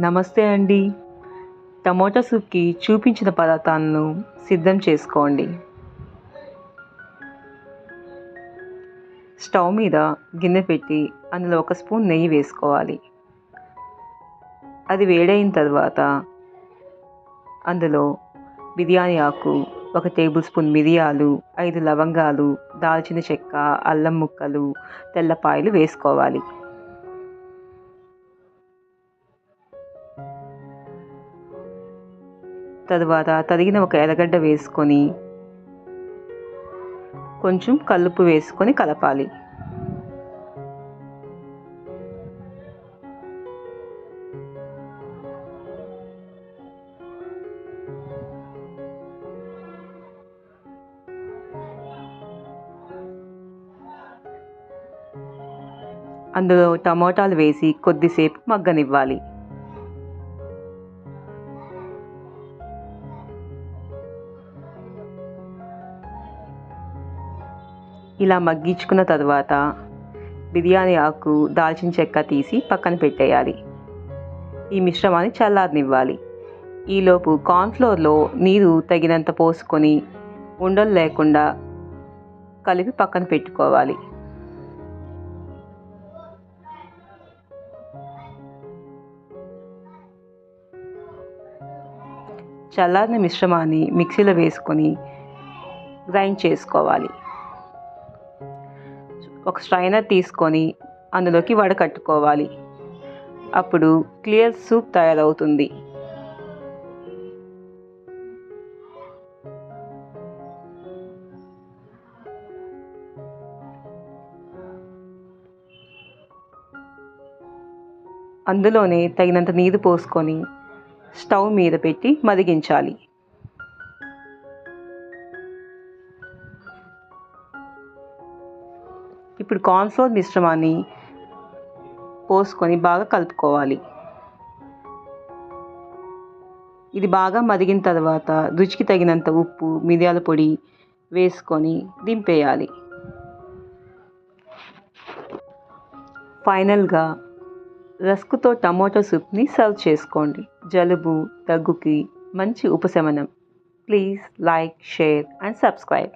నమస్తే అండి. టమోటా సూప్కి చూపించిన పదార్థాలను సిద్ధం చేసుకోండి. స్టవ్ మీద గిన్నె పెట్టి అందులో ఒక స్పూన్ నెయ్యి వేసుకోవాలి. అది వేడైన తర్వాత అందులో బిర్యానీ ఆకు ఒక టేబుల్ స్పూన్ మిరియాలు ఐదు లవంగాలు దాల్చిన చెక్క అల్లం ముక్కలు తెల్లపాయలు వేసుకోవాలి. తరువాత తరిగిన ఒక ఎర్రగడ్డ వేసుకొని కొంచెం కలుపు వేసుకొని కలపాలి. అందులో టమోటాలు వేసి కొద్దిసేపు మగ్గనివ్వాలి. ఇలా మగ్గించుకున్న తర్వాత బిర్యానీ ఆకు దాల్చిన చెక్క తీసి పక్కన పెట్టేయాలి. ఈ మిశ్రమాన్ని చల్లారనివ్వాలి. ఈలోపు కార్న్ఫ్లోర్లో నీరు తగినంత పోసుకొని ఉండలు లేకుండా కలిపి పక్కన పెట్టుకోవాలి. చల్లారిన మిశ్రమాన్ని మిక్సీలో వేసుకొని గ్రైండ్ చేసుకోవాలి. ఒక స్ట్రైనర్ తీసుకొని అందులోకి వడకట్టుకోవాలి అప్పుడు క్లియర్ సూప్ తయారవుతుంది. అందులోనే తగినంత నీరు పోసుకొని స్టవ్ మీద పెట్టి మరిగించాలి. ఇప్పుడు కార్న్ఫ్లోర్ మిశ్రమాన్ని పోసుకొని బాగా కలుపుకోవాలి. ఇది బాగా మరిగిన తర్వాత రుచికి తగినంత ఉప్పు మిరియాల పొడి వేసుకొని దింపేయాలి. ఫైనల్గా రస్కుతో టమోటో సూప్ని సర్వ్ చేసుకోండి. జలుబు దగ్గుకి మంచి ఉపశమనం. Please like share and subscribe.